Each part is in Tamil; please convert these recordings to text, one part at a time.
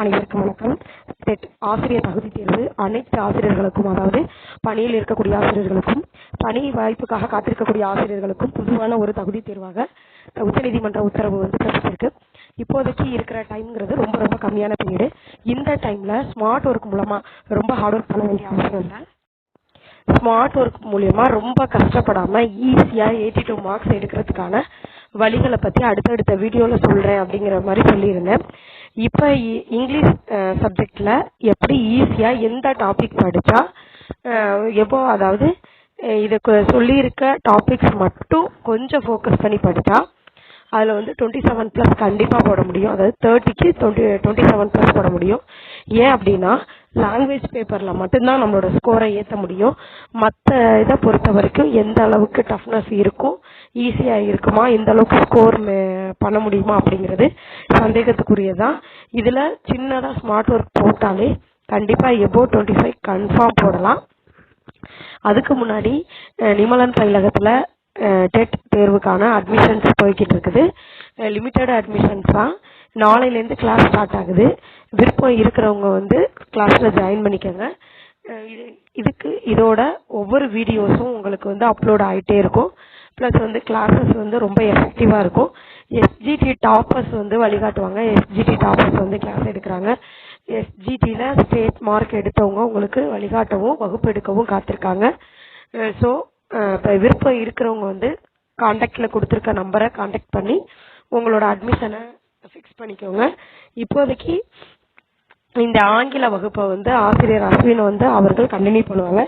அனைவருக்கும் வணக்கம். டெட் ஆசிரியர் தகுதி தேர்வு அனைத்து ஆசிரியர்களுக்கும் அதாவது பணியில் இருக்கக்கூடிய ஆசிரியர்களுக்கும் பணி வாய்ப்புக்காக காத்திருக்கக்கூடிய ஆசிரியர்களுக்கும் பொதுவான ஒரு தகுதி தேர்வாக உச்சநீதிமன்ற உத்தரவு வந்து பிறப்பிச்சிருக்கு. இப்போதைக்கு இருக்கிற டைம்ங்கிறது ரொம்ப ரொம்ப கம்மியான பீரியடு இந்த டைம்ல ஸ்மார்ட் ஒர்க் மூலமா ரொம்ப ஹார்ட் ஒர்க் பண்ண வேண்டிய அவசியம் இல்லை. ஸ்மார்ட் ஒர்க் மூலியமா ரொம்ப கஷ்டப்படாம ஈஸியா எயிட்டி டூ மார்க்ஸ் எடுக்கிறதுக்கான வழிகளை பற்றி அடுத்தடுத்த வீடியோவில் சொல்கிறேன் அப்படிங்கிற மாதிரி சொல்லியிருந்தேன். இப்போ இ- இங்கிலீஷ் சப்ஜெக்டில் எப்படி ஈஸியாக எந்த டாபிக் படித்தா எப்போ அதாவது இதுக்கு சொல்லியிருக்க டாபிக்ஸ் மட்டும் கொஞ்சம் ஃபோக்கஸ் பண்ணி படித்தா அதில் வந்து டுவெண்ட்டி செவன் ப்ளஸ் கண்டிப்பாக போட முடியும். அதாவது தேர்ட்டிக்கு டுவெண்ட்டி டுவெண்ட்டி செவன் ப்ளஸ் போட முடியும். ஏன் அப்படின்னா லாங்குவேஜ் பேப்பரில் மட்டும்தான் நம்மளோட ஸ்கோரை ஏற்ற முடியும். மற்ற இதை பொறுத்த வரைக்கும் எந்த அளவுக்கு டஃப்னஸ் இருக்கும் ஈஸியாக இருக்குமா எந்த அளவுக்கு ஸ்கோர் பண்ண முடியுமா அப்படிங்கிறது சந்தேகத்துக்குரியதான் இதில் சின்னதாக ஸ்மார்ட் ஒர்க் போட்டாலே கண்டிப்பாக எபோ டுவெண்ட்டி ஃபைவ் கன்ஃபார்ம் போடலாம். அதுக்கு முன்னாடி நிமலன் பயிலகத்தில் டெட் தேர்வுக்கான அட்மிஷன்ஸ் போய்கிட்டு இருக்குது. லிமிட்டட் அட்மிஷன்ஸ் தான். நாளையிலேருந்து கிளாஸ் ஸ்டார்ட் ஆகுது. விருப்பம் இருக்கிறவங்க வந்து கிளாஸில் ஜாயின் பண்ணிக்கோங்க. இது இதுக்கு இதோட ஒவ்வொரு வீடியோஸும் உங்களுக்கு வந்து அப்லோட் ஆகிட்டே இருக்கும். ப்ளஸ் வந்து கிளாஸஸ் வந்து ரொம்ப எஃபெக்டிவாக இருக்கும். எஸ்ஜிடி டாப்பர்ஸ் வந்து வழிகாட்டுவாங்க. எஸ்ஜிடி டாப்பர்ஸ் வந்து கிளாஸ் எடுக்கிறாங்க. எஸ்ஜிடியில் ஸ்டேட் மார்க் எடுத்தவங்க உங்களுக்கு வழிகாட்டவும் வகுப்பு எடுக்கவும் காத்திருக்காங்க. ஸோ இப்போ விருப்பம் இருக்கிறவங்க வந்து காண்டாக்டில் கொடுத்துருக்க நம்பரை காண்டாக்ட் பண்ணி உங்களோட அட்மிஷனை ஃபிக்ஸ் பண்ணிக்கோங்க. இப்போதைக்கு இந்த ஆங்கில வகுப்பை வந்து ஆசிரியர் அஸ்வின் வந்து அவர்கள் கண்டினியூ பண்ணுவாங்க.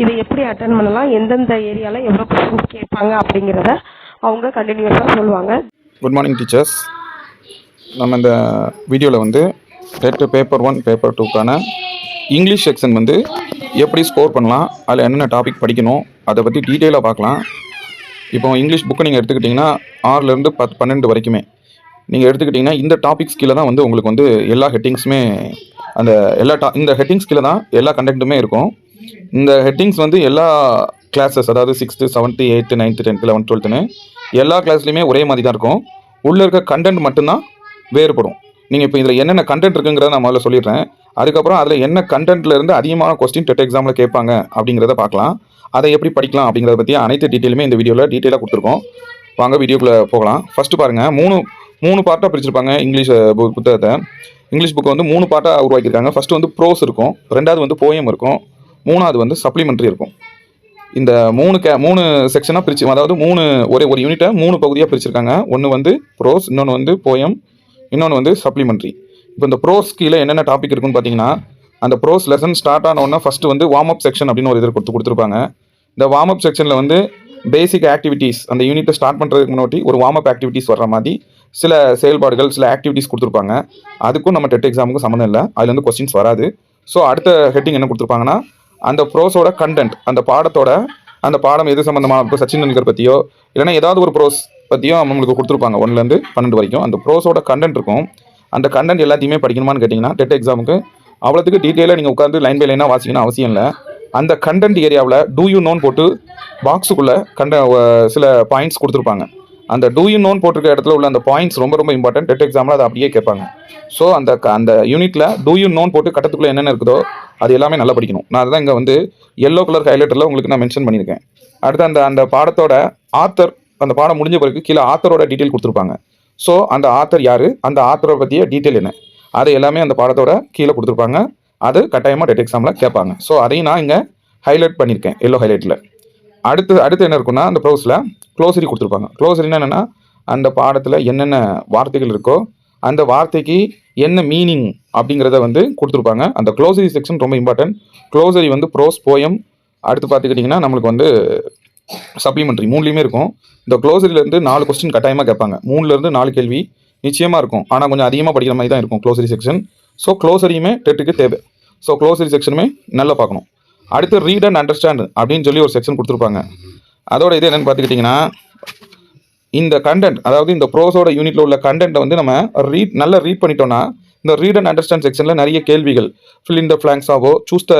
இதை எப்படி அட்டன் பண்ணலாம்? எந்தெந்த ஏரியாவில் எவ்வளோ கொஸ்டின்ஸ் கேட்பாங்க அப்படிங்கிறத அவங்க கண்டினியூஸாக சொல்லுவாங்க. குட் மார்னிங் டீச்சர்ஸ் நம்ம இந்த வீடியோவில் வந்து டெட் பேப்பர் ஒன் பேப்பர் டூக்கான இங்கிலீஷ் செக்ஷன் வந்து எப்படி ஸ்கோர் பண்ணலாம்? அதில் என்னென்ன டாபிக் படிக்கணும்? அதை பற்றி டீட்டெயிலாக பார்க்கலாம். இப்போ இங்கிலீஷ் புக்கை நீங்கள் எடுத்துக்கிட்டிங்கன்னா ஆறுலேருந்து பத் பன்னெண்டு வரைக்குமே நீங்கள் எடுத்துக்கிட்டிங்கன்னா இந்த டாபிக்ஸ் கீழே தான் வந்து உங்களுக்கு வந்து எல்லா ஹெட்டிங்ஸுமே அந்த எல்லா டா இந்த ஹெட்டிங்ஸ் கீழே தான் எல்லா கண்டென்ட்டுமே இருக்கும். இந்த ஹெட்டிங்ஸ் வந்து எல்லா கிளாஸஸ் அதாவது sixth seventh eighth ninth tenth eleventh டுவெல்த்துன்னு எல்லா கிளாஸ்லையுமே ஒரே மாதிரி தான் இருக்கும். உள்ளே இருக்க கண்டென்ட் மட்டும்தான் வேறுபடும். நீங்கள் இப்போ இதில் என்னென்ன கண்டென்ட் இருக்குங்கிறத நான் முதல்ல சொல்லிடுறேன். அதுக்கப்புறம் அதில் என்ன கண்டென்ட்லேருந்து அதிகமான கொஸ்டின் டெட் எக்ஸாமில் கேட்பாங்க அப்படிங்கிறத பார்க்கலாம். அதை எப்படி படிக்கலாம் அப்படிங்கிறத பற்றி அனைத்து டீட்டெயிலுமே இந்த வீடியோவில் டீட்டெயிலாக கொடுத்துருக்கோம். வாங்க வீடியோக்குள்ளே போகலாம். ஃபஸ்ட்டு பாருங்கள் மூணு மூணு பார்ட்டாக பிரிச்சிருப்பாங்க இங்கிலீஷ் புத்தகத்தை. இங்கிலீஷ் புக்கை வந்து மூணு பார்ட்டாக உருவாக்கியிருக்காங்க. ஃபஸ்ட்டு வந்து ப்ரோஸ் இருக்கும். ரெண்டாவது வந்து போயம் இருக்கும். மூணாவது வந்து சப்ளிமெண்ட்ரி இருக்கும். இந்த மூணு கே மூணு செக்ஷனாக பிரிச்சு அதாவது மூணு ஒரே ஒரு யூனிட்டை மூணு பகுதியாக பிரிச்சிருக்காங்க. ஒன்று வந்து ப்ரோஸ் இன்னொன்று வந்து போயம் இன்னொன்று வந்து சப்ளிமெண்ட்ரி இப்போ இந்த ப்ரோஸ் கீழே என்னென்ன டாபிக் இருக்குன்னு பார்த்தீங்கன்னா அந்த ப்ரோஸ் லெசன் ஸ்டார்ட் ஆன ஃபஸ்ட்டு வந்து வார்ம் அப் செக்ஷன் அப்படின்னு ஒரு இது கொடுத்து கொடுத்துருப்பாங்க. இந்த வார்ம் அப் செக்ஷனில் வந்து பேசிக் ஆக்டிவிட்டீஸ் அந்த யூனிட்டை ஸ்டார்ட் பண்ணுறதுக்கு முன்னாடி ஒரு வார்ம் அப் ஆக்டிவிட்டீஸ் வர்ற மாதிரி சில செயல்பாடுகள் சில ஆக்டிவிட்டீஸ் கொடுத்துருப்பாங்க. அதுக்கும் நம்ம டெட் எக்ஸாமுக்கும் சம்மந்தம் இல்லை. அதில் வந்து கொஸ்டின்ஸ் வராது. ஸோ அடுத்த ஹெட்டிங் என்ன கொடுத்துருப்பாங்கன்னா அந்த ப்ரோஸோட கண்டென்ட் அந்த பாடத்தோட அந்த பாடம் எது சம்மந்தமாக இப்போ சச்சின் டெண்டுல்கர் பற்றியோ இல்லைன்னா ஏதாவது ஒரு ப்ரோஸ் பற்றியோ நம்மளுக்கு கொடுத்துருப்பாங்க. ஒன்றுலேருந்து பன்னெண்டு வரைக்கும். அந்த ப்ரோஸோட கண்டென்ட் இருக்கும். அந்த கண்டென்ட் எல்லாத்தையுமே படிக்கணுமான்னு கேட்டிங்கன்னா டெட் எக்ஸாமுக்கு அவ்வளோத்துக்கு டீட்டெயிலாக நீங்கள் உட்காந்து லைன் பை லைனாக வாசிக்கணும் அவசியம் இல்லை. அந்த கண்டென்ட் ஏரியாவில் டூ யூ நோன் போட்டு பாக்ஸுக்குள்ளே கண்ட சில பாயிண்ட்ஸ் கொடுத்துருப்பாங்க. அந்த டூ யூ நோன் போட்டிருக்க இடத்துல உள்ள அந்த பாயிண்ட்ஸ் ரொம்ப ரொம்ப இம்பார்ட்டன்ட் டெட் எக்ஸாமில் அதை அப்படியே கேட்பாங்க. ஸோ அந்த அந்த யூனிட்டில் டூ யூ நோன் போட்டு கட்டத்துக்குள்ளே என்னென்ன இருக்குதோ அது எல்லாமே நல்லா படிக்கணும். நான் அதுதான் இங்கே வந்து எல்லோ கலர் ஹைலைட்டரில் உங்களுக்கு நான் மென்ஷன் பண்ணியிருக்கேன். அடுத்து அந்த அந்த பாடத்தோட ஆத்தர் அந்த பாடம் முடிஞ்ச பிறகு கீழே ஆத்தரோட டீட்டெயில் கொடுத்துருப்பாங்க. ஸோ அந்த ஆத்தர் யார்? அந்த ஆத்தரை பற்றிய டீட்டெயில் என்ன? அது எல்லாமே அந்த பாடத்தோட கீழே கொடுத்துருப்பாங்க. அது கட்டாயமாக டெட் எக்ஸாமில் கேட்பாங்க. ஸோ அதையும் நான் இங்கே ஹைலைட் பண்ணியிருக்கேன் எல்லோ ஹைலைட்டில் அடுத்து அடுத்து என்ன இருக்குன்னா அந்த ப்ரௌஸில் க்ளோசரி கொடுத்துருப்பாங்க. க்ளோசரினா என்னென்னா அந்த பாடத்தில் என்னென்ன வார்த்தைகள் இருக்கோ அந்த வார்த்தைக்கு என்ன மீனிங் அப்படிங்கிறத வந்து கொடுத்துருப்பாங்க. அந்த க்ளோசரி செக்ஷன் ரொம்ப இம்பார்ட்டன்ட் க்ளோசரி வந்து ப்ரோஸ் போயம் அடுத்து பார்த்துக்கிட்டிங்கன்னா நம்மளுக்கு வந்து சப்ளிமெண்ட்ரி மூணுலேயுமே இருக்கும். இந்த க்ளோசரியிலேருந்து நாலு கொஸ்டின் கட்டாயமாக கேட்பாங்க. மூணுலேருந்து நாலு கேள்வி நிச்சயமாக இருக்கும். ஆனால் கொஞ்சம் அதிகமாக படிக்கிற மாதிரி தான் இருக்கும் க்ளோசரி செக்ஷன் ஸோ க்ளோசரியுமே டெட்டுக்கு தேவை. ஸோ க்ளோசரி செக்ஷனுமே நல்லா பார்க்கணும். அடுத்து ரீட் அண்ட் அண்டர்ஸ்டாண்ட் அப்படின்னு சொல்லி ஒரு செக்ஷன் கொடுத்துருப்பாங்க. அதோட இது என்னென்னு பார்த்துக்கிட்டிங்கன்னா இந்த கண்டென்ட் அதாவது இந்த ப்ரோஸோட யூனிட்ல உள்ள கண்டென்ட்டை வந்து நம்ம ரீட் நல்லா ரீட் பண்ணிட்டோம்னா இந்த ரீட் அண்ட் அண்டர்ஸ்டாண்ட் செக்ஷனில் நிறைய கேள்விகள் fill in the ஃபிளாங்ஸாவோ choose the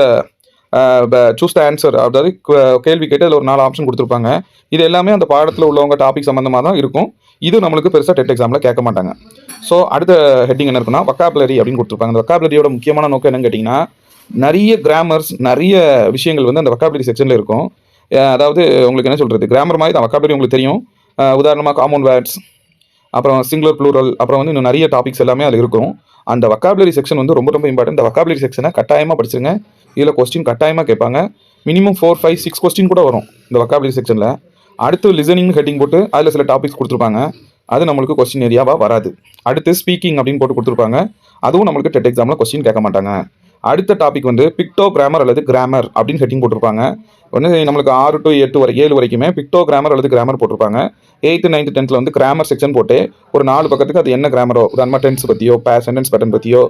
choose the answer அதாவது கேள்வி கேட்டு அதில் ஒரு நாலு ஆப்ஷன் கொடுத்துருப்பாங்க. இது எல்லாமே அந்த பாடத்தில் உள்ளவங்க டாபிக் சம்மந்தமாக தான் இருக்கும். இது நம்மளுக்கு பெருசாக டெட் எக்ஸாமில் கேட்க மாட்டாங்க. ஸோ அடுத்த ஹெட்டிங் என்ன இருக்குன்னா வக்காபுலரி அப்படின்னு கொடுத்துருப்பாங்க. அந்த வக்காபுலரியோட முக்கியமான நோக்கம் என்னன்னு கேட்டிங்கன்னா நிறைய கிராமர்ஸ் நிறைய விஷயங்கள் வந்து அந்த வக்காபுலரி செக்ஷனில் இருக்கும். அதாவது உங்களுக்கு என்ன சொல்கிறது கிராமர் மாதிரி தான் வக்காபரி உங்களுக்கு தெரியும். உதாரணமாக காமன் வேர்ட்ஸ் அப்புறம் சிங்குலர் ப்ளூரல் அப்புறம் வந்து இன்னும் நிறைய டாபிக்ஸ் எல்லாமே அதில் இருக்கும். அந்த வக்காபுலரி செக்ஷன் வந்து ரொம்ப ரொம்ப இம்பார்ட்டன்ட் இந்த வக்காபுலரி செக்ஷனை கட்டாயமாக படிச்சுருங்க. இதில் கொஸ்டின் கட்டாயமாக கேட்பாங்க. Minimum four five six question கூட வரும் இந்த வக்காபுலரி செக்ஷனில் அடுத்து லிசனிங் ஹெட்டிங் போட்டு அதில் சில டாபிக்ஸ் கொடுத்துருப்பாங்க. அது நம்மளுக்கு கொஸ்டின் ஏரியாவாக வராது. அடுத்து ஸ்பீக்கிங் அப்படின்னு போட்டு கொடுத்துருப்பாங்க. அதுவும் நம்மளுக்கு டெட் எக்ஸாமில் கொஸ்டின் கேட்க மாட்டாங்க. அடுத்த டாபிக் வந்து பிக்டோ கிராமர் அல்லது கிராமர் அப்படின்னு ஹெட்டிங் போட்டிருப்பாங்க. ஒன்று நம்மளுக்கு ஆறு டு எட்டு வரை ஏழு வரைக்குமே பிக்டோ கிராமர் அல்லது கிராமர் போட்டிருப்பாங்க. எயித்து நைன்த்து டென்த்தில் வந்து கிராமர் செக்ஷன் போட்டு ஒரு நாலு பக்கத்துக்கு அது என்ன கிராமரோ உதாரணமாக டென்ஸ் பற்றியோ பே சென்டென்ஸ் பேட்டர்ன் பற்றியோ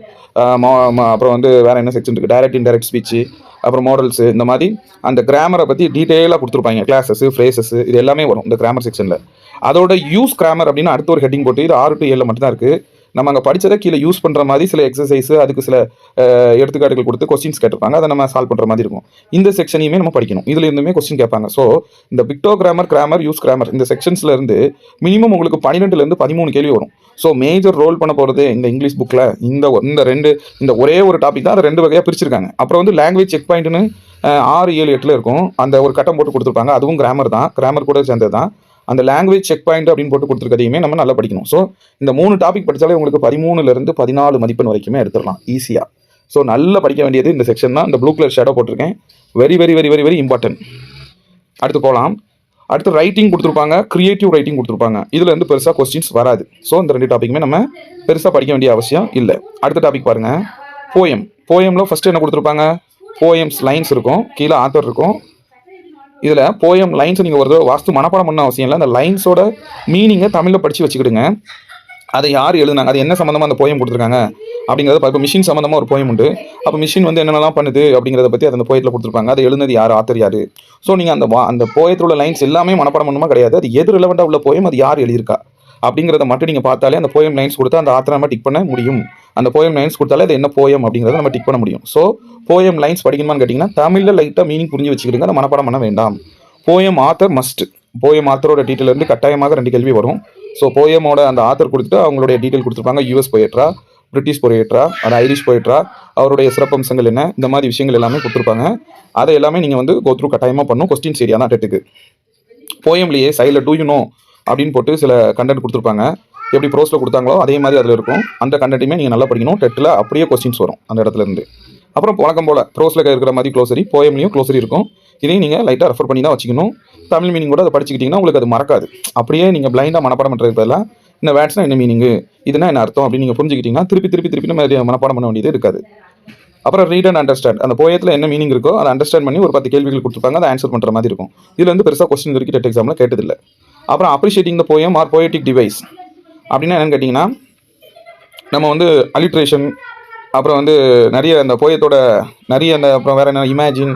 அப்புறம் வந்து வேறு என்ன செக்ஷன் இருக்குது டைரக்ட் இன்டைரக்ட் ஸ்பீச் அப்புறம் மாடல்ஸு இந்த மாதிரி அந்த கிராமரை பற்றி டீட்டெயிலாக கொடுத்துருப்பாங்க. கிளாஸஸ் ஃப்ரேசஸ் இது எல்லாமே வரும் இந்த கிராமர் செக்ஷனில் அதோட யூஸ் கிராமர் அப்படின்னு அடுத்த ஒரு ஹெட்டிங் போட்டு இது ஆறு டு ஏழில் மட்டும்தான் இருக்குது நம்ம அங்கே படிச்சதை கீழே யூஸ் பண்ணுற மாதிரி சில எக்ஸசைஸ் அதுக்கு சில எடுத்துக்காட்டுகள் கொடுத்து கொஸ்டின்ஸ் கேட்டிருப்பாங்க. அதை நம்ம சால்வ் பண்ணுற மாதிரி இருக்கும். இந்த செக்ஷனையுமே நம்ம படிக்கணும். இதில் இருந்துமே கொஸ்டின் கேட்பாங்க. ஸோ இந்த picto grammar grammar use grammar இந்த செக்ஷன்ஸ்லேருந்து மினிமம் உங்களுக்கு பன்னிரெண்டுலேருந்து பதிமூணு கேள்வி வரும். ஸோ மேஜர் ரோல் பண்ண போகிறது இந்த இங்கிலீஷ் புக்கில் இந்த இந்த ரெண்டு இந்த ஒரே ஒரு டாபிக் தான் அதை ரெண்டு வகையாக பிரிச்சிருக்காங்க. அப்புறம் வந்து லாங்குவேஜ் செக் பாயிண்ட்னு ஆறு ஏழு எட்டில் இருக்கும். அந்த ஒரு கட்டம் போட்டு கொடுத்துருப்பாங்க. அதுவும் கிராமர் தான். கிராமர் கூட சேர்ந்தது தான் அந்த லாங்குவேஜ் செக் பாயிண்ட் அப்படின்னு போட்டு கொடுத்துருக்கதையுமே நம்ம நல்லா படிக்கணும். ஸோ இந்த மூணு டாபிக் படித்தாலே உங்களுக்கு பதிமூணுலேருந்து பதினாலு மதிப்பெண் வரைக்குமே எடுத்துடலாம் ஈஸியாக ஸோ நல்லா படிக்க வேண்டியது இந்த செக்ஷன் தான். இந்த ப்ளூ கலர் ஷேடோ போட்டிருக்கேன். Very very very very very important அடுத்து போகலாம் அடுத்து ரைட்டிங் கொடுத்துருப்பாங்க. க்ரியேட்டிவ் ரைட்டிங் கொடுத்துருப்பாங்க. இதில் பெருசாக கொஸ்டின்ஸ் வராது. ஸோ இந்த ரெண்டு டாப்பிக்குமே நம்ம பெருசாக படிக்க வேண்டிய அவசியம் இல்லை. அடுத்த டாபிக் பாருங்கள் போயம் போயமில் ஃபஸ்ட்டு என்ன கொடுத்துருப்பாங்க? போயம்ஸ் லைன்ஸ் இருக்கும். கீழே ஆத்தர் இருக்கும். இதில் போயம் லைன்ஸ் நீங்கள் ஒரு தடவை வாஸ்து மனப்பாடம் பண்ண அவசியம் இல்லை. அந்த லைன்ஸோட மீனிங்கை தமிழில் படித்து வச்சுக்கிடுங்க. அதை யார் எழுதுனாங்க? அது என்ன சம்மந்தமாக அந்த போயம் கொடுத்துருக்காங்க? அப்படிங்கிறத இப்போ மிஷின் சம்மந்தமாக ஒரு போயம் உண்டு. அப்போ மிஷின் வந்து என்னென்னலாம் பண்ணுது அப்படிங்கிறத பற்றி அந்த போயத்தில் கொடுத்துருப்பாங்க. அதை எழுதுனது யார்? ஆத்தர் யார்? ஸோ நீங்கள் அந்த வா- அந்த போயத்தில் உள்ள லைன்ஸ் எல்லாமே மனப்பாடம் பண்ணுமா கிடையாது. அது எது ரிலவெண்ட்டாக உள்ள போயம் அது யார் எழுதியிருக்கா? அப்படிங்கிறத மட்டும் நீங்கள் பார்த்தாலே அந்த போயம் லைன்ஸ் கொடுத்தா அந்த ஆத்தரை நம்ம டிக் பண்ண முடியும். அந்த போயம் லைன்ஸ் கொடுத்தாலே அது என்ன போயம் அப்படிங்கிறத நம்ம டிக் பண்ண முடியும். ஸோ போயம் லைன்ஸ் படிக்கணுமான்னு கேட்டிங்கன்னா தமிழில் லைட்டாக மீனிங் புரிஞ்சு வச்சுக்கிடுங்க அதை மனப்பாடம் பண்ண வேண்டாம். போயம் ஆத்தர் மஸ்ட் போயம் ஆத்தரோட டீட்டெயில் இருந்து கட்டாயமாக ரெண்டு கேள்வி வரும். ஸோ போயமோட அந்த ஆத்தர் கொடுத்துட்டு அவங்களுடைய டீட்டெயில் கொடுத்துருப்பாங்க யூஎஸ் போயிட்ரா பிரிட்டிஷ் போயிட்ரா அது ஐரிஷ் போயிட்ரா அவருடைய சிறப்பம்சங்கள் என்ன இந்த மாதிரி விஷயங்கள் எல்லாமே கொடுத்துருப்பாங்க. அதை எல்லாமே நீங்கள் வந்து கோத்ரூ கட்டாயமாக பண்ணும் கொஸ்டின் சரியான டெட்டுக்கு. போயம்லேயே சைடில் டூ யூ நோ அப்படின்னு போட்டு சில கண்டென்ட் கொடுத்துருப்பாங்க. எப்படி ப்ரோஸில் கொடுத்தாங்களோ அதே மாதிரி அதில் இருக்கும். அந்த கண்டென்ட்டுமே நீங்கள் நல்லா படிக்கணும். டெட்டில் அப்படியே கொஸ்டின்ஸ் வரும் அந்த இடத்துல இருந்து. அப்புறம் வழக்கம் போல் ப்ரோஸில் இருக்கிற மாதிரி க்ளோசரி போயம்லையும் க்ளோசரி இருக்கும். இதையும் நீங்கள் லைட்டாக ரெஃபர் பண்ணி தான் வச்சுக்கணும். தமிழ் மீனிங் கூட அதை படிச்சுக்கிட்டிங்கன்னா உங்களுக்கு அது மறக்காது. அப்படியே நீங்கள் பிளைண்டாக மனப்பாடம் பண்ணுறது பதிலாக இந்த வேட்ஸ்னால் என்ன மீனிங்கு இதுனா என்ன அர்த்தம்? அப்படின்னு நீங்கள் புரிஞ்சுக்கிட்டிங்கன்னா திருப்பி திருப்பி திருப்பி நம்ம மனப்பாடம் பண்ண வேண்டியது இருக்காது. அப்புறம் ரீட் அண்ட் அண்டர்ஸ்டாண்ட் அந்த போயத்தில் என்ன மீனிங் இருக்கோ அதை அண்டர்ஸ்டாண்ட் பண்ணி ஒரு பத்து கேள்விகள் கொடுத்துருப்பாங்க அதை ஆன்சர் பண்ணுற மாதிரி இருக்கும். இதில் வந்து பெருசாக கொஸ்டின் வரைக்கும் டெட் எக்ஸாமில் கேட்டதில்லை. அப்புறம் appreciating the poem or poetic device அப்படின்னா என்னன்னு கேட்டிங்கன்னா நம்ம வந்து அலிட்ரேஷன் அப்புறம் வந்து நிறைய அந்த போயத்தோட நிறைய அந்த அப்புறம் வேறு என்ன இமேஜின்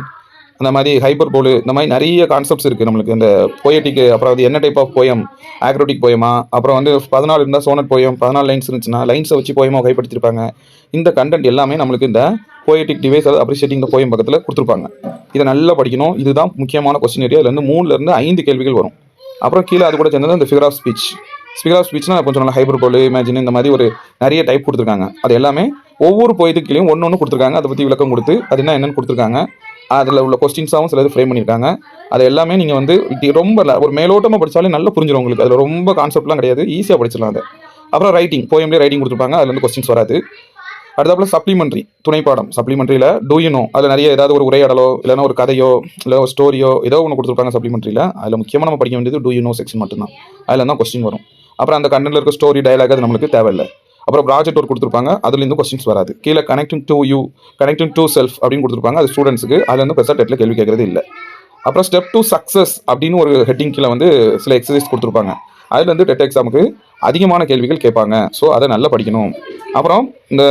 அந்த மாதிரி ஹைப்பர் போலு இந்த மாதிரி நிறைய கான்செப்ட்ஸ் இருக்குது நம்மளுக்கு. இந்த போயட்டிக்கு அப்புறம் அது என்ன டைப் ஆஃப் போயம் ஆக்ரோட்டிக் போயமா அப்புறம் வந்து பதினாலு இருந்தால் சோனட் போயம் பதினாலு லைன்ஸ் இருந்துச்சுன்னா லைன்ஸை வச்சு போயமாக கைப்படுத்திருப்பாங்க இந்த கண்டென்ட் எல்லாமே நம்மளுக்கு இந்த போயட்டிக் டிவைஸ் அதாவது அப்ரிஷியேட்டிங் த போயம் பக்கத்தில் கொடுத்துருப்பாங்க. இதை நல்லா படிக்கணும். இதுதான் முக்கியமான கொஸ்டின் ஏரியா அதுலேருந்து மூணுலேருந்து ஐந்து கேள்விகள் வரும். அப்புறம் கீழே அது கூட சேர்ந்தது அந்த figure of speech speaker of ஸ்பீச்னா கொஞ்சம் நல்லா ஹைப்பர் போல் இமேஜின் இந்த மாதிரி ஒரு நிறைய டைப் கொடுத்துருக்காங்க. அது எல்லாமே ஒவ்வொரு போயத்துக்குலையும் ஒன்று ஒன்று கொடுத்துருக்காங்க. அதை பற்றி விளக்கம் கொடுத்து அது என்ன என்னன்னு கொடுத்துருக்காங்க. அதில் உள்ள கொஸ்டின்ஸாகவும் சில இது ஃப்ரேம் பண்ணியிருக்காங்க. அது எல்லாமே நீங்கள் வந்து ரொம்ப ல- ஒரு மேலோட்டமாக படித்தாலே நல்லா புரிஞ்சிடும் உங்களுக்கு. அதில் ரொம்ப கான்செப்ட்லாம் கிடையாது. ஈஸியாக படிச்சிடலாம் அது. அப்புறம் ரைட்டிங் போயம்லேயே ரைட்டிங் கொடுத்துருப்பாங்க. அதில் வந்து கொஸ்டின்ஸ் வராது. அடுத்தாப்புல சப்ளிமெண்ட்ரி துணைப்பாடம் சப்ளிமெண்ட்ரியில் டூயினோ அதில் நிறைய ஏதாவது ஒரு உரையாடலோ இல்லைனா ஒரு கதையோ இல்லை ஒரு ஸ்டோரியோ ஏதோ ஒன்று கொடுத்துருப்பாங்க சப்ளிமெண்ட்ரியில் அதில் முக்கியமாக நம்ம படிக்க வேண்டியது டூயினோ செக்ஷன் மட்டும்தான். அதில் தான் கொஸ்டின் வரும். அப்புறம் அந்த கண்டனில் இருக்க ஸ்டோரி டயலாக் அது நம்மளுக்கு தேவையில்லை. அப்புறம் ப்ராஜெக்ட் ஒர்க் கொடுத்துருப்பாங்க. அதுலேருந்து கொஸ்டின்ஸ் வராது. கீழே connecting to you connecting to self அப்படின்னு கொடுத்துருப்பாங்க. அது ஸ்டூடெண்ட்ஸுக்கு அதுலேருந்து பெருசாக டெட்டில் கேள்வி கேட்கறது இல்லை. அப்புறம் ஸ்டெப் டு சக்ஸஸ் அப்படின்னு ஒரு ஹெட்டிங் கீழே வந்து சில எக்ஸசைஸ் கொடுத்துருப்பாங்க. அதுலேருந்து டெட் எக்ஸாமுக்கு அதிகமான கேள்விகள் கேட்பாங்க. ஸோ அதை நல்லா படிக்கணும். அப்புறம் இந்த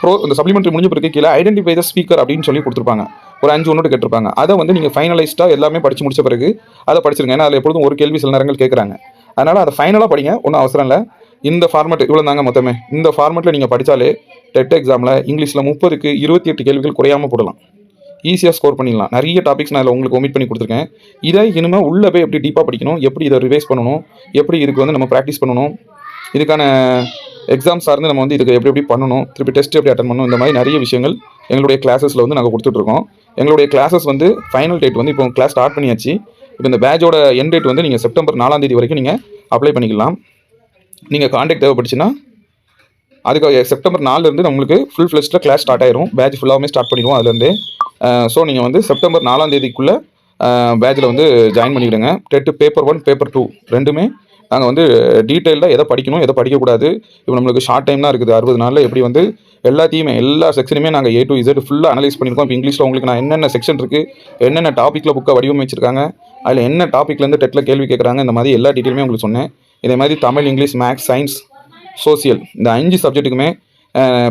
ப்ரோ இந்த சப்ளிமெண்ட்ரி முடிஞ்ச பிறகு கீழே ஐடென்டிஃபை த ஸ்பீக்கர் அப்படின்னு சொல்லி கொடுத்துருப்பாங்க. ஒரு அஞ்சு ஒன்று கேட்டிருப்பாங்க. அதை வந்து நீங்கள் ஃபைனலைஸ்டாக எல்லாமே படித்து முடிச்ச பிறகு அதை படிச்சிருங்க. ஏன்னா அதில் எப்பொழுதும் ஒரு கேள்வி சில நேரங்கள் கேட்குறாங்க. அதனால் அதை ஃபைனலாக படிங்க. ஒன்றும் அவசரம் இல்லை. இந்த ஃபார்மேட் இவ்வளோ தாங்க மொத்தமே. இந்த ஃபார்மேட்டில் நீங்கள் படித்தாலே டெட் எக்ஸாமில் இங்கிலீஷில் முப்பதுக்கு இருபத்தி எட்டு கேள்விகள் குறையாமல் போடலாம். ஈஸியாக ஸ்கோர் பண்ணிடலாம். நிறைய டாபிக்ஸ் நான் இதில் உங்களுக்கு ஒமிட் பண்ணி கொடுத்துருக்கேன். இதை இனிமேல் உள்ளே போய் எப்படி டீப்பாக படிக்கணும் எப்படி இதை ரிவைஸ் பண்ணணும் எப்படி இதுக்கு வந்து நம்ம ப்ராக்டிஸ் பண்ணணும் இதுக்கான எக்ஸாம் சார்ந்து நம்ம வந்து இதுக்கு எப்படி எப்படி பண்ணணும் திருப்பி டெஸ்ட் எப்படி அட்டன் பண்ணணும் இந்த மாதிரி நிறைய விஷயங்கள் எங்களுடைய கிளாஸஸில் வந்து நாங்கள் கொடுத்துட்ருக்கோம். எங்களுடைய கிளாஸஸ் வந்து ஃபைனல் டேட் வந்து இப்போ கிளாஸ் ஸ்டார்ட் பண்ணியாச்சு. இப்போ இந்த பேட்சோட என் டேட் வந்து நீங்கள் செப்டம்பர் நாலாம் தேதி வரைக்கும் நீங்கள் அப்ளை பண்ணிக்கலாம். நீங்கள் காண்டாக்ட் தேவைப்பட்டுச்சுன்னா அதுக்கு செப்டம்பர் நாலுலேருந்து நம்மளுக்கு ஃபுல் ஃப்ளெஸ்ட்டில் கிளாஸ் ஸ்டார்ட் ஆயிரும். பேட்ச் ஃபுல்லாகவுமே ஸ்டார்ட் பண்ணிடுவோம் அதுலேருந்து ஸோ நீங்கள் வந்து செப்டம்பர் நாலாம் தேதிக்குள்ளே பேட்சில் வந்து ஜாயின் பண்ணிவிடுங்க TET paper one paper two ரெண்டுமே நாங்கள் வந்து டீட்டெயிலாக எதை படிக்கணும் எதை படிக்கக்கூடாது. இப்போ நம்மளுக்கு ஷார்ட் டைம் தான் இருக்குது. அறுபது நாளில் எப்படி வந்து எல்லாத்தையுமே எல்லா செக்ஷனுமே நாங்கள் ஏ டு இசட் ஃபுல்லாக அனலைஸ் பண்ணியிருக்கோம். இப்போ இங்கிலீஷில் உங்களுக்கு நான் என்னென்ன செக்ஷன் இருக்குது என்னென்ன டாப்பிக்கில் புக்கை வடிவமைச்சிருக்காங்க அதில் என்ன டாப்பிக்லேருந்து டெட்டில் கேள்வி கேட்குறாங்க இந்த மாதிரி எல்லா டீட்டெயிலுமே உங்களுக்கு சொன்னேன். இதே மாதிரி Tamil English maths science social இந்த அஞ்சு சப்ஜெக்ட்டுக்குமே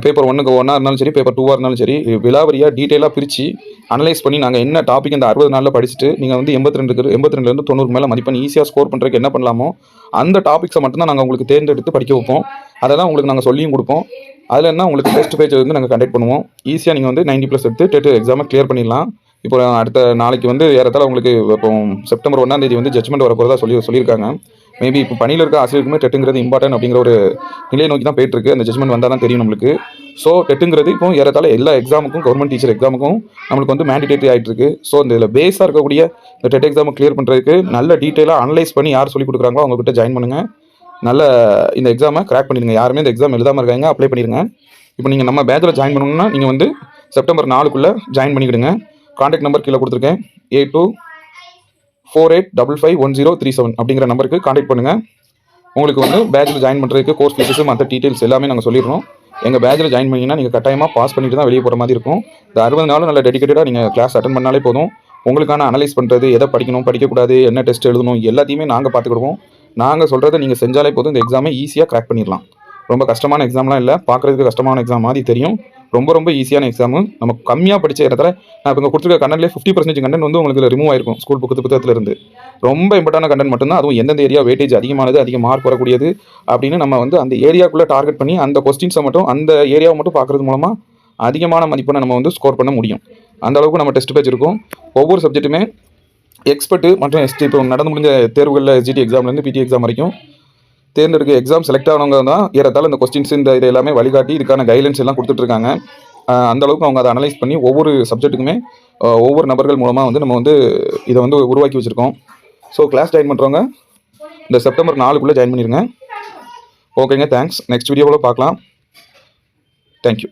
பேப்பர் ஒன்றுக்கு ஒன்றா இருந்தாலும் சரி பேப்பர் டூவாக இருந்தாலும் சரி விலாவரியாக டீட்டெயிலாக பிரித்து அனலைஸ் பண்ணி நாங்கள் என்ன டாபிக் இந்த அறுபது நாளில் படிச்சுட்டு நீங்கள் வந்து எண்பத்தி ரெண்டுக்கு எண்பத்தி ரெண்டுலேருந்து தொண்ணூறு மேலே மதிப்பெண் ஈஸியாக ஸ்கோர் பண்ணுறதுக்கு என்ன பண்ணலாமோ அந்த டாபிக்ஸை மட்டும்தான் நாங்கள் உங்களுக்கு தேர்ந்தெடுத்து படிக்க வைப்போம். அதை தான் உங்களுக்கு நாங்கள் சொல்லியும் கொடுப்போம். அதில் என்ன உங்களுக்கு டெஸ்ட் பேஜ் வந்து நாங்கள் கண்டக்ட் பண்ணுவோம். ஈஸியாக நீங்கள் வந்து 90 ப்ளஸ் எடுத்து டெட் எக்ஸாமை கிளியர் பண்ணிடலாம். இப்போ அடுத்த நாளைக்கு வந்து ஏறத்தால் உங்களுக்கு இப்போ செப்டம்பர் ஒன்றாம் தேதி வந்து ஜட்மெண்ட் வரப்போகிறதா சொல்லி சொல்லியிருக்காங்க. மேபி இப்போ பணியில் இருக்க ஆசிரியருக்குமே டெட்டுங்கிறது இம்பார்ட்டன்ட் அப்படிங்கிற ஒரு நிலையை நோக்கி தான் போயிட்டு இருக்கு அந்த ஜட்மெண்ட் வந்தால் தான் தெரியும் நம்மளுக்கு. ஸோ டெட்டுங்கிறது இப்போ ஏறத்தாழ எல்லா எக்ஸாமுக்கும் கவர்மெண்ட் டீச்சர் எக்ஸாமுக்கும் நம்மளுக்கு வந்து மேண்டிடேட்டரி ஆகிட்டு இருக்கு ஸோ இந்த இதில் பேஸாக இருக்கக்கூடிய இந்த டெட் எக்ஸாமை கிளியர் பண்ணுறதுக்கு நல்ல டீட்டெயிலாக அனலைஸ் பண்ணி யார் சொல்லி கொடுக்குறாங்களோ அவங்ககிட்ட ஜாயின் பண்ணுங்கள் நல்ல இந்த எக்ஸாமை கிராக் பண்ணிடுங்க. யாருமே இந்த எக்ஸாம் எழுதாமல் இருக்காங்க அப்ளை பண்ணிடுங்க. இப்போ நீங்கள் நம்ம பேச்சில் ஜாயின் பண்ணணும்னா நீங்கள் வந்து செப்டம்பர் நாலுக்குள்ளே ஜாயின் பண்ணிக்கிடுங்க. கான்டாக்ட் நம்பர் கீழே கொடுத்துருக்கேன். Eight two four eight double five one zero three seven அப்படிங்கிற நம்பருக்கு காண்டாக்ட் பண்ணுங்கள் உங்களுக்கு வந்து பேட்சில் ஜாயின் பண்ணுறதுக்கு கோர்ஸ் ஃபீஸஸ் மற்ற டீட்டெயில்ஸ் எல்லாமே நாங்கள் சொல்லிடுறோம். எங்கள் பேட்சில் ஜாயின் பண்ணிங்கன்னா நீங்கள் கட்டாயமாக பாஸ் பண்ணிட்டு தான் வெளியே போகிற மாதிரி இருக்கும். இந்த அறுபது நாளும் நல்ல டெடிக்கேட்டடாக நீங்கள் கிளாஸ் அட்டன் பண்ணாலே போதும். உங்களுக்கான அனலைஸ் பண்ணுறது எதை படிக்கணும் படிக்கக்கூடாது என்ன டெஸ்ட் எழுதணும் எல்லாத்தையுமே நாங்கள் பார்த்துக்கிடுவோம். நாங்கள் சொல்கிறத நீங்கள் செஞ்சாலே போதும். இந்த எக்ஸாமை ஈஸியாக கிராக் பண்ணிடலாம். ரொம்ப கஷ்டமான எக்ஸாம்லாம் இல்லை. பார்க்குறதுக்கு கஷ்டமான எக்ஸாம் மாதிரி தெரியும். ரொம்ப ரொம்ப ஈஸியான எக்ஸாமு நம்ம கம்மியாக படித்த இடத்துல நான் இப்போ கொடுத்துருக்க கண்டென்ட்லேயே ஃபிஃப்டி பர்சன்டேஜ் கண்டென்ட் வந்து உங்களுக்கு ரிமூவ் ஆயிருக்கும். ஸ்கூல் புக்கு புத்தகத்துல இருந்து ரொம்ப இம்பார்ட்டான கண்டென்ட் மட்டும்தான். அதுவும் எந்தெந்த ஏரியா வெயிட்டேஜ் அதிகமானது அதிக மார்க் வரக்கூடியது அப்படின்னு நம்ம வந்து அந்த ஏரியாக்குள்ளே டார்கெட் பண்ணி அந்த கொஸ்டின்ஸை மட்டும் அந்த ஏரியாவை மட்டும் பார்க்குறது மூலமாக அதிகமான மதிப்பெண்ணை நம்ம வந்து ஸ்கோர் பண்ண முடியும். அந்த அளவுக்கு நம்ம டெஸ்ட் பேஜ் இருக்கும். ஒவ்வொரு சப்ஜெக்ட்டுமே எக்ஸ்பர்ட்டு மற்றும் எஸ்டி இப்போ நடந்து முடிஞ்ச தேர்வுகளில் எஸ்ஜிடி எக்ஸாம்லேருந்து பிடி எக்ஸாம் வரைக்கும் தேர்ந்தெடுக்க எக்ஸாம் செலக்ட் ஆனவங்க தான் ஏறத்தாலும் இந்த கொஸ்டின்ஸ் இந்த இது எல்லாமே வழிகாட்டி இதுக்கான கைட்லைன்ஸ் எல்லாம் கொடுத்துட்ருக்காங்க. அந்த அளவுக்கு அவங்க அதை அனலைஸ் பண்ணி ஒவ்வொரு சப்ஜெக்ட்டுக்குமே ஒவ்வொரு நபர்கள் மூலமாக வந்து நம்ம வந்து இதை வந்து உருவாக்கி வச்சுருக்கோம். ஸோ கிளாஸ் ஜாயின் பண்ணுறவங்க இந்த செப்டம்பர் நாலுக்குள்ளே ஜாயின் பண்ணிடுங்க ஓகேங்க தேங்க்ஸ் நெக்ஸ்ட் வீடியோவில் பார்க்கலாம். தேங்க்யூ